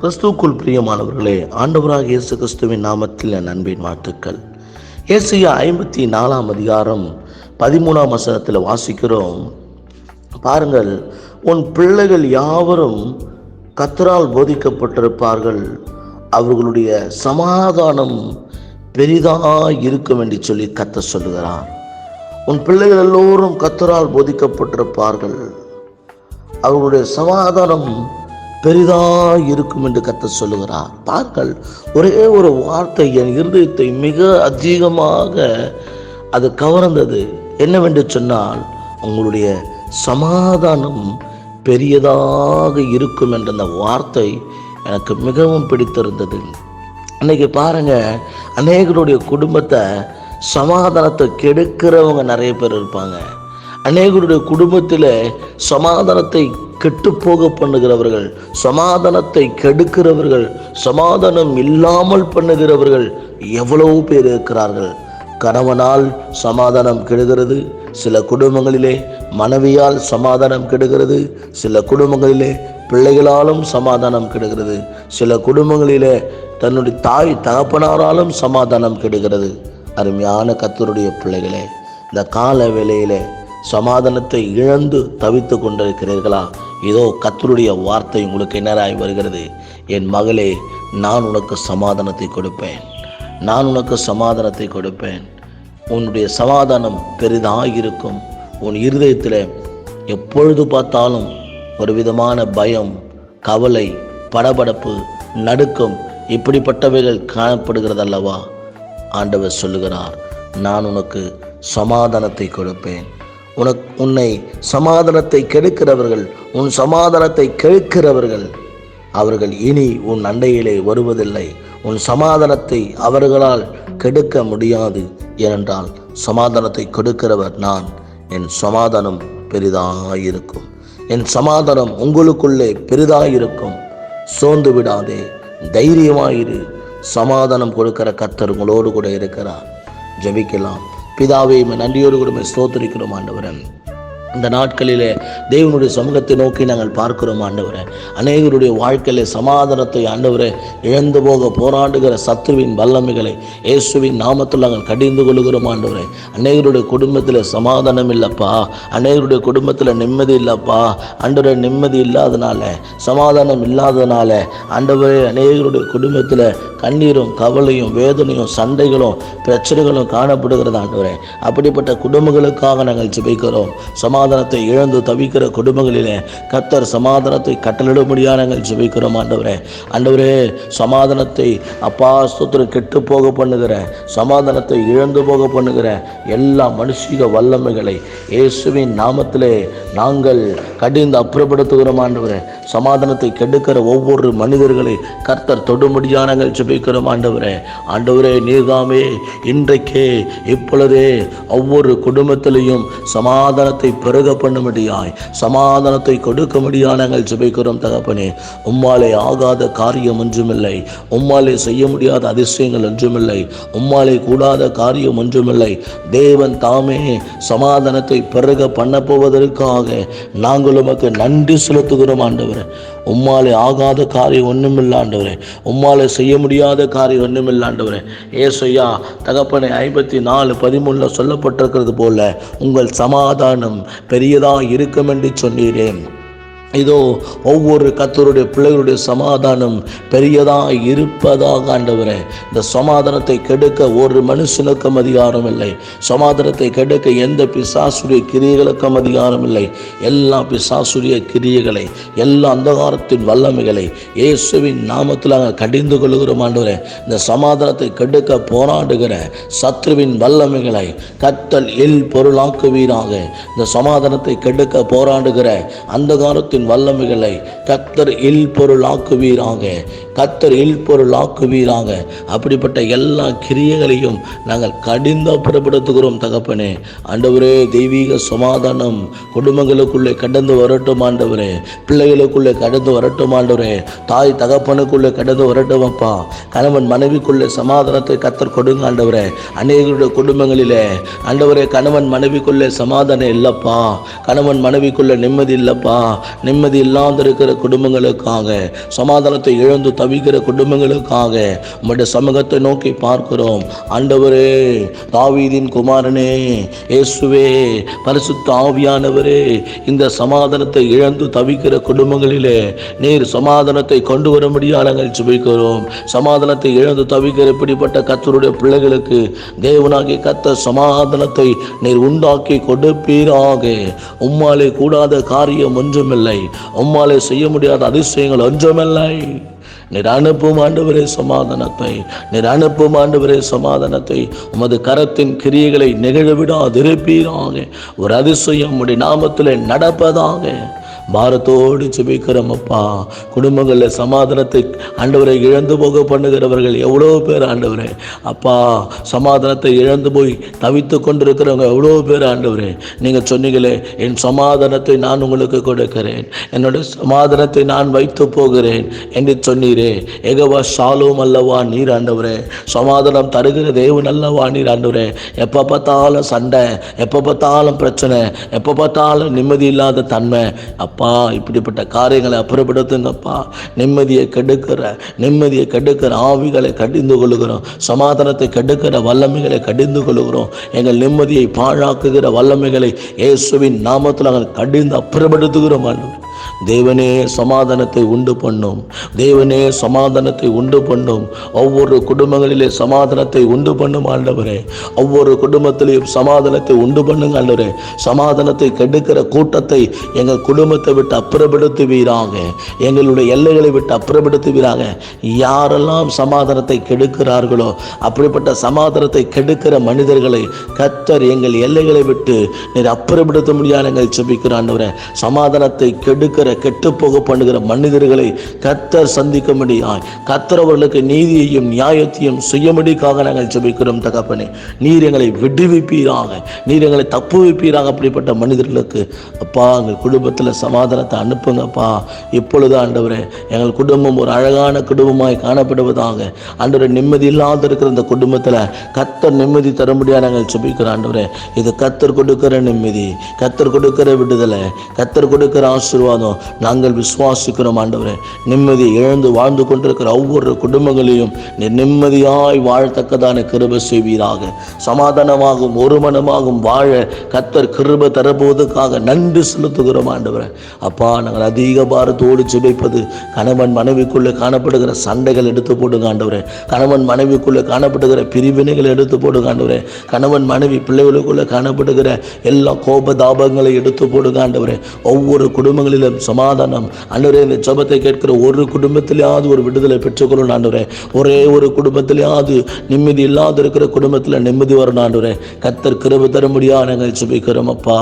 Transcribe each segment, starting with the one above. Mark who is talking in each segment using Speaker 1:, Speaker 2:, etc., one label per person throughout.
Speaker 1: கிறிஸ்துக்குள் பிரியமானவர்களே ஆண்டவராக இயேசு கிறிஸ்துவின் நாமத்தில் என் அன்பின் வாழ்த்துக்கள். இயேசு ஐம்பத்தி நாலாம் அதிகாரம் பதிமூணாம் வசனத்தில் வாசிக்கிறோம். பாருங்கள் உன் பிள்ளைகள் யாவரும் கத்தரால் போதிக்கப்பட்டிருப்பார்கள். அவர்களுடைய சமாதானம் பெரிதாக இருக்கும் என்று சொல்லி கத்த சொல்லுகிறார். உன் பிள்ளைகள் எல்லோரும் கத்தரால் போதிக்கப்பட்டிருப்பார்கள். அவர்களுடைய சமாதானம் பெரிதாக இருக்கும் என்று கத்த சொல்லுகிறார். பாருங்கள் ஒரே ஒரு வார்த்தை என் இருதயத்தை மிக அதிகமாக அது கவர்ந்தது. என்னவென்று சொன்னால் உங்களுடைய சமாதானம் பெரியதாக இருக்கும் என்ற அந்த வார்த்தை எனக்கு மிகவும் பிடித்திருந்தது. இன்னைக்கு பாருங்க அநேகருடைய குடும்பத்தை சமாதானத்தை கெடுக்கிறவங்க நிறைய பேர் இருப்பாங்க. அநேகருடைய குடும்பத்தில் சமாதானத்தை கெட்டுப்போக பண்ணுகிறவர்கள் சமாதானத்தை கெடுக்கிறவர்கள் சமாதானம் இல்லாமல் பண்ணுகிறவர்கள் எவ்வளவு பேர் இருக்கிறார்கள். கணவனால் சமாதானம் கெடுகிறது சில குடும்பங்களிலே மனைவியால் சமாதானம் கெடுகிறது சில குடும்பங்களிலே பிள்ளைகளாலும் சமாதானம் கெடுகிறது சில குடும்பங்களிலே தன்னுடைய தாய் தகப்பனாராலும் சமாதானம் கெடுகிறது. அருமையான கத்தருடைய பிள்ளைகளே இந்த கால வேளையிலே சமாதானத்தை இழந்து தவித்து கொண்டிருக்கிறீர்களா? இதோ கத்தருடைய வார்த்தை உங்களுக்கு என்னராய் வருகிறது. என் மகளே நான் உனக்கு சமாதானத்தை கொடுப்பேன். நான் உனக்கு சமாதானத்தை கொடுப்பேன். உன்னுடைய சமாதானம் பெரிதாக இருக்கும். உன் இருதயத்தில் எப்பொழுது பார்த்தாலும் ஒரு விதமான பயம் கவலை படபடப்பு நடுக்கம் இப்படிப்பட்டவைகள் காணப்படுகிறது அல்லவா ஆண்டவர் சொல்லுகிறார் நான் உனக்கு சமாதானத்தை கொடுப்பேன். உனக்கு உன்னை சமாதானத்தை கெடுக்கிறவர்கள் உன் சமாதானத்தை கெடுக்கிறவர்கள். அவர்கள் இனி உன் அண்டையிலே வருவதில்லை. உன் சமாதானத்தை அவர்களால் கெடுக்க முடியாது. ஏனென்றால் சமாதானத்தை கொடுக்கிறவர் நான். என் சமாதானம் பெரிதாயிருக்கும். என் சமாதானம் உங்களுக்குள்ளே பெரிதாயிருக்கும். சோர்ந்து விடாதே. தைரியமாயிரு. சமாதானம் கொடுக்கிற கத்தர் உங்களோடு கூட இருக்கிறார். ஜெபிக்கலாம். பிதாவே நன்றியோடு கூட உம்மை ஆண்டவரன் இந்த நாட்களிலே தேவனுடைய சமூகத்தை நோக்கி நாங்கள் பார்க்கிறோம் ஆண்டவரை. அநேகருடைய வாழ்க்கையில சமாதானத்தை ஆண்டவரை இழந்து போக போராடுகிற சத்துருவின் வல்லமைகளை இயேசுவின் நாமத்தில் நாங்கள் கடிந்து கொள்கிறோம் ஆண்டவரை. அநேகருடைய குடும்பத்தில் சமாதானம் இல்லைப்பா. அநேகருடைய குடும்பத்தில் நிம்மதி இல்லைப்பா. ஆண்டவரே நிம்மதி இல்லாதனால சமாதானம் இல்லாதனால ஆண்டவரே அநேகருடைய குடும்பத்தில் கண்ணீரும் கவலையும் வேதனையும் சண்டைகளும் பிரச்சனைகளும் காணப்படுகிறது ஆண்டவரை. அப்படிப்பட்ட குடும்பங்களுக்காக நாங்கள் ஜெபிக்கிறோம். சமாதானத்தை இழந்து தவிக்கிற குடும்பங்களிலே கத்தர் சமாதானத்தை கட்டளிடும்படியாக நாங்கள் ஜெபிக்கிறோம் ஆண்டவரே. ஆண்டவரே சமாதானத்தை அப்பா ஸ்தோத்திரம் கெட்டு போக பண்ணுகிற சமாதானத்தை இழந்து போக பண்ணுகிற எல்லா மனுஷிக வல்லமைகளை இயேசுவின் நாமத்திலே நாங்கள் கடிந்து அப்புறப்படுத்துகிறோம் ஆண்டவரே. சமாதானத்தை கெடுக்கிற ஒவ்வொரு மனிதர்களை கர்த்தர் தொடும்படியாக நாங்கள் ஜெபிக்கிறோம் ஆண்டவரே. ஆண்டவரே நீர்தாமே இன்றைக்கே இப்பொழுதே ஒவ்வொரு குடும்பத்திலையும் சமாதானத்தை பெற பெருக பண்ணும்படியாய் சமாதானத்தை கொடுக்க முடியா நாங்கள் ஜெபிக்கிறோம் தகப்பனே. உம்மாலே ஆகாத காரியம் ஒன்றுமில்லை. உம்மாலே செய்ய முடியாத அதிசயங்கள் ஒன்றுமில்லை. உம்மாலே கூடாத காரியம் ஒன்றுமில்லை. தேவன் தாமே சமாதானத்தை பெருக பண்ண போவதற்காக நாங்கள் உமக்கு நன்றி செலுத்துகிறோம் ஆண்டவர். உம்மாலே ஆகாத காரியம் ஒன்றுமில்லை ஆண்டவரே உம்மாலே செய்ய முடியாத காரியம் ஒன்றுமில்லை ஆண்டவரே ஏசையா தகப்பனை ஐம்பத்தி நாலு பதிமூணில் சொல்லப்பட்டிருக்கிறது போல உங்கள் சமாதானம் பெரியதாக இருக்கும் என்று சொன்னீரேன் இதோ ஒவ்வொரு கத்தருடைய பிள்ளைகளுடைய சமாதானம் பெரியதாக இருப்பதாக ஆண்டவரே இந்த சமாதானத்தை கெடுக்க ஒரு மனுஷனுக்கும் அதிகாரம் இல்லை. சமாதானத்தை கெடுக்க எந்த பிசாசுடைய கிரியைகளுக்கும் அதிகாரம் இல்லை. எல்லா பிசாசுடைய கிரியைகளை எல்லா அந்தகாரத்தின் வல்லமைகளை இயேசுவின் நாமத்தில் நாங்கள் கடிந்து கொள்கிறோம் ஆண்டவரே. இந்த சமாதானத்தை கெடுக்க போராடுகிற சத்ருவின் வல்லமைகளை கத்தல் எல் பொருளாக்குவீராக. இந்த சமாதானத்தை கெடுக்க போராடுகிற அந்தகாரத்தின் வல்லமைகளை கத்தர் இல் பொருளாக்குவீராக கத்தர் இல் பொருளாக்குவீராக அப்படிப்பட்ட எல்லா கிரியைகளையும் நாங்கள் கடிந்த புறப்படுத்துகிறோம் தகப்பனே. ஆண்டவரே தெய்வீக சமாதானம் குடும்பங்களுக்குள்ளே கடந்து வரட்டும் ஆண்டவரே. பிள்ளைகளுக்குள்ளே கடந்து வரட்டும் ஆண்டவரே. தாய் தகப்பனுக்குள்ளே கடந்து வரட்டும் அப்பா. கணவன் மனைவிக்குள்ளே சமாதானத்தை கத்தர் கொடுங்க ஆண்டவரே. அநேகருடைய குடும்பங்களிலே ஆண்டவரே கணவன் மனைவிக்குள்ளே சமாதானம் இல்லைப்பா. கணவன் மனைவிக்குள்ளே நிம்மதி இல்லைப்பா. நிம்மதி இல்லாத இருக்கிற குடும்பங்களுக்காக சமாதானத்தை இழந்து தவிக்கிற குடும்பங்களுக்காக உம்முடைய சமூகத்தை நோக்கி பார்க்கிறோம். ஆண்டவரே தாவீதின் குமாரனே இயேசுவே பரிசுத்த ஆவியானவரே இந்த சமாதானத்தை இழந்து தவிக்கிற குடும்பங்களிலே நீர் சமாதானத்தை கொண்டு வர முடியாத நாங்கள் ஜெபிக்கிறோம். சமாதானத்தை இழந்து தவிக்கிற இப்படிப்பட்ட கத்தருடைய பிள்ளைகளுக்கு தேவனாகி கத்த சமாதானத்தை நீர் உண்டாக்கி கொடுப்பீராக. உம்மாலே கூடாத காரியம் ஒன்றுமில்லை. உம்மாலே செய்ய முடியாத அதிசயங்கள் ஒன்றுமில்லை நீர் அனுப்பும் ஆண்டவரே சமாதானத்தை நீர் அனுப்பும் ஆண்டவரே சமாதானத்தை. உமது கரத்தின் கிரியைகளை நிகழவிடாதிருப்பீராக ஒரு அதிசயம் உடைய நாமத்தில் நடப்பதாக. பாரத்தோடு ஜெபிக்கிறோம் அப்பா. குடும்பங்களில் சமாதானத்தை ஆண்டவரை இழந்து போக பண்ணுகிறவர்கள் எவ்வளோ பேர் ஆண்டவரே. அப்பா சமாதானத்தை இழந்து போய் தவித்து கொண்டிருக்கிறவங்க எவ்வளோ பேர் ஆண்டவரே. நீங்கள் சொன்னீங்களே என் சமாதானத்தை நான் உங்களுக்கு கொடுக்கிறேன். என்னோட சமாதானத்தை நான் வைத்து போகிறேன் என்று சொன்னீரே. எகவா சாலும் அல்லவா நீர் ஆண்டவரே. சமாதானம் தருகிற தேவன் அல்லவா நீர் ஆண்டவரே. எப்போ பார்த்தாலும் சண்டை எப்போ பார்த்தாலும் பிரச்சனை எப்போ பார்த்தாலும் நிம்மதி இல்லாத தன்மை. அப்பா இப்படிப்பட்ட காரியங்களை அப்புறப்படுத்துங்கப்பா. நிம்மதியை கெடுக்கிற நிம்மதியை கெடுக்கிற ஆவிகளை கடிந்து கொள்கிறோம் சமாதானத்தை கெடுக்கிற வல்லமைகளை கடிந்து கொள்கிறோம் எங்கள் நிம்மதியை பாழாக்குகிற வல்லமைகளை இயேசுவின் நாமத்தில் நாங்கள் கடிந்து அப்புறப்படுத்துகிறோம் ஆண்டு தேவனே சமாதானத்தை உண்டு பண்ணும். தேவனே சமாதானத்தை உண்டு பண்ணும். ஒவ்வொரு குடும்பங்களிலே சமாதானத்தை உண்டு பண்ணும் ஆண்டவரே. ஒவ்வொரு குடும்பத்திலையும் சமாதானத்தை உண்டு பண்ணுங்க ஆண்டவரே. சமாதானத்தை கெடுக்கிற கூட்டத்தை எங்கள் குடும்பத்தை விட்டு அப்புறப்படுத்துவீராங்க எங்களுடைய எல்லைகளை விட்டு அப்புறப்படுத்துவீராங்க யாரெல்லாம் சமாதானத்தை கெடுக்கிறார்களோ அப்படிப்பட்ட சமாதானத்தை கெடுக்கிற மனிதர்களை கத்தர் எங்கள் எல்லைகளை விட்டு நீர் அப்புறப்படுத்த முடியாது எங்கள் செபிக்கிற ஆண்டவரே. சமாதானத்தை கெடுக்கிற கெட்டுப்போக பண்ணுகிற மனிதர்களை கத்தர் சந்திக்க முடியாய் கத்தர் அவர்களுக்கு நீதியையும் நியாயத்தையும் செய்யும்படிக்காக நாங்கள் ஜெபிக்கிறோம் தகப்பனே. நீர் எங்களை விடுவிப்பீராக. நீர் எங்களை தப்பு வைப்பீராக அப்படிப்பட்ட மனிதர்களுக்கு. அப்பா எங்கள் குடும்பத்தில் சமாதானத்தை அனுப்புங்கப்பா இப்பொழுது ஆண்டவரே எங்கள் குடும்பம் ஒரு அழகான குடும்பமாய் காணப்படுவதாக. ஆண்டவரை நிம்மதி இல்லாத இருக்கிற இந்த குடும்பத்தில் கத்தர் நிம்மதி தர முடியாது நாங்கள் ஜெபிக்கிறோம் ஆண்டவரே. இது கத்தர் கொடுக்கிற நிம்மதி கத்தர் கொடுக்கிற விடுதலை கத்தர் கொடுக்கிற ஆசீர்வாதம் நாங்கள் விசுவாசிக்கிறோம் ஆண்டவரே. நிம்மதி இழந்து வாழ்ந்து கொண்டிருக்கிற ஒவ்வொரு குடும்பங்களையும் நீ நிம்மதியாய் வாழத்தக்கதான கிருப செய்வீராக. சமாதானமாகும் ஒரு மனமாகும் வாழ கத்தர் கிருப தரப்போவதற்காக நன்றி செலுத்துகிறோம் ஆண்டவரே. அப்பா நாங்கள் அதிக பாரத்தோடு ஜெபிப்பது கணவன் மனைவிக்குள்ளே காணப்படுகிற சண்டைகள் எடுத்து போடுங்க ஆண்டவரே. கணவன் மனைவிக்குள்ளே காணப்படுகிற பிரிவினைகளை எடுத்து போடுங்க ஆண்டவரே. கணவன் மனைவி பிள்ளைகளுக்குள்ளே காணப்படுகிற எல்லா கோப தாபங்களை எடுத்து போடுங்க ஆண்டவரே. ஒவ்வொரு குடும்பங்களிலும் சமாதானம். ஆண்டவரே இந்த ஜபத்தை கேட்கிற ஒரு குடும்பத்திலேயாவது ஒரு விடுதலை பெற்றுக்கொள்ளும் ஆண்டவரே. ஒரே ஒரு குடும்பத்திலேயாவது நிம்மதி இல்லாத இருக்கிற குடும்பத்தில் நிம்மதி வரணும் ஆண்டவரே. கத்தர் கிருபை தர முடியா நாங்கள் ஜெபிக்கிறோம் அப்பா.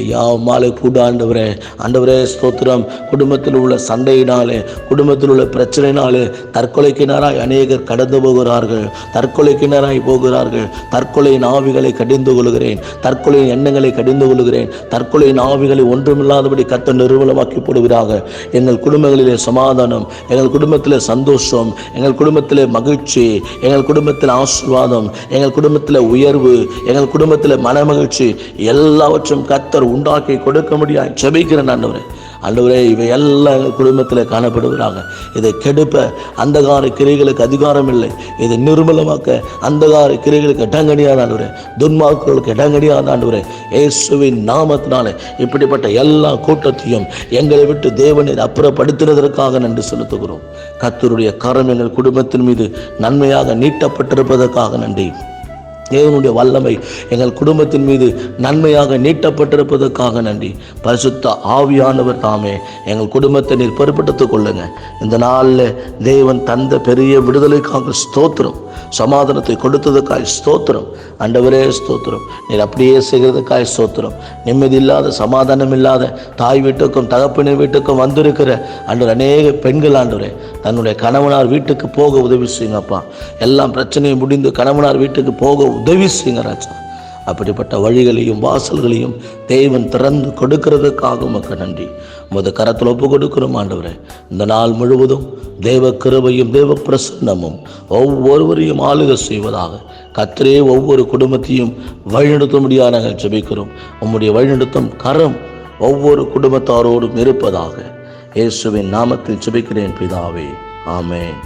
Speaker 1: ஐயா மாலை கூட ஆண்டவரே. ஆண்டவரே ஸ்தோத்திரம். குடும்பத்தில் உள்ள சண்டையினாலே குடும்பத்தில் உள்ள பிரச்சனையினாலே தற்கொலைக்கினராய் அநேகர் கடந்து போகிறார்கள். தற்கொலைக்கினராய் போகிறார்கள். தற்கொலையின் ஆவிகளை கடிந்து கொள்கிறேன். தற்கொலையின் எண்ணங்களை கடிந்து கொள்கிறேன். தற்கொலையின் ஆவிகளை ஒன்றுமில்லாதபடி கத்த நிர்மூலமாக்கி போடுவீராக எங்கள் குடும்பங்களிலே சமாதானம் எங்கள் குடும்பத்தில் சந்தோஷம் எங்கள் குடும்பத்தில் மகிழ்ச்சி எங்கள் குடும்பத்தில் ஆசீர்வாதம் எங்கள் குடும்பத்தில் உயர்வு எங்கள் குடும்பத்தில் மனமகிழ்ச்சி எல்லாவற்றும் கத்தர் உண்டாக்கி கொடுக்க முடியாது ஜெபிக்கிறேன் ஆண்டவரே. ஆண்டவரே இவை எல்லாம் எங்கள் குடும்பத்தில் காணப்படுகிறாங்க இதை கெடுப்ப அந்தகார கிரைகளுக்கு அதிகாரம் இல்லை இதை நிர்மலமாக்க அந்தகார கிரைகளுக்கு இடங்கடியான ஆண்டவரே துன்மார்களுக்கு இடங்கடியான ஆண்டவரே இயேசுவின் நாமத்தினாலே இப்படிப்பட்ட எல்லா கூட்டத்தையும் எங்களை விட்டு தேவனை அப்புறப்படுத்தினதற்காக நன்றி செலுத்துகிறோம். கத்தருடைய கரம் எங்கள் குடும்பத்தின் மீது நன்மையாக நீட்டப்பட்டிருப்பதற்காக நன்றி. தேவனுடைய வல்லமை எங்கள் குடும்பத்தின் மீது நன்மையாக நீட்டப்பட்டிருப்பதற்காக நன்றி. பரிசுத்த ஆவியானவர் தாமே எங்கள் குடும்பத்தை நீர் பொறுப்படுத்திக் கொள்ளுங்க. இந்த நாளில் தேவன் தந்த பெரிய விடுதலைக்காக ஸ்தோத்திரம். சமாதானத்தை கொடுத்ததுக்காய் ஸ்தோத்திரம். அண்டவரே ஸ்தோத்திரம். நீர் அப்படியே செய்கிறதுக்காய் ஸ்தோத்திரம். நிம்மதி இல்லாத சமாதானம் இல்லாத தாய் வீட்டுக்கும் தகப்பினர் வீட்டுக்கும் வந்திருக்கிற அன்று அநேக பெண்கள் ஆண்டவரே தன்னுடைய கணவனார் வீட்டுக்கு போக உதவி செய்யுங்கப்பா. எல்லாம் பிரச்சனையும் முடிந்து கணவனார் வீட்டுக்கு போக உதவி செய்யுங்க ராஜா. அப்படிப்பட்ட வழிகளையும் வாசல்களையும் தேவன் திறந்து கொடுக்கிறதுக்காக உமக்கு நன்றி. உமது கரத்தில் ஒப்பு கொடுக்கிறோம் ஆண்டவரே. இந்த நாள் முழுவதும் தேவ கிருபையும் தேவ பிரசன்னமும் ஒவ்வொருவரையும் ஆளுக செய்வதாக கத்திரே ஒவ்வொரு குடும்பத்தையும் வழிநடத்த முடியாது நாங்கள் ஜெபிக்கிறோம். உம்முடைய வழிநடத்தும் கரம் ஒவ்வொரு குடும்பத்தாரோடும் இருப்பதாக இயேசுவின் நாமத்தில் ஜெபிக்கிறேன் பிதாவே. ஆமேன்.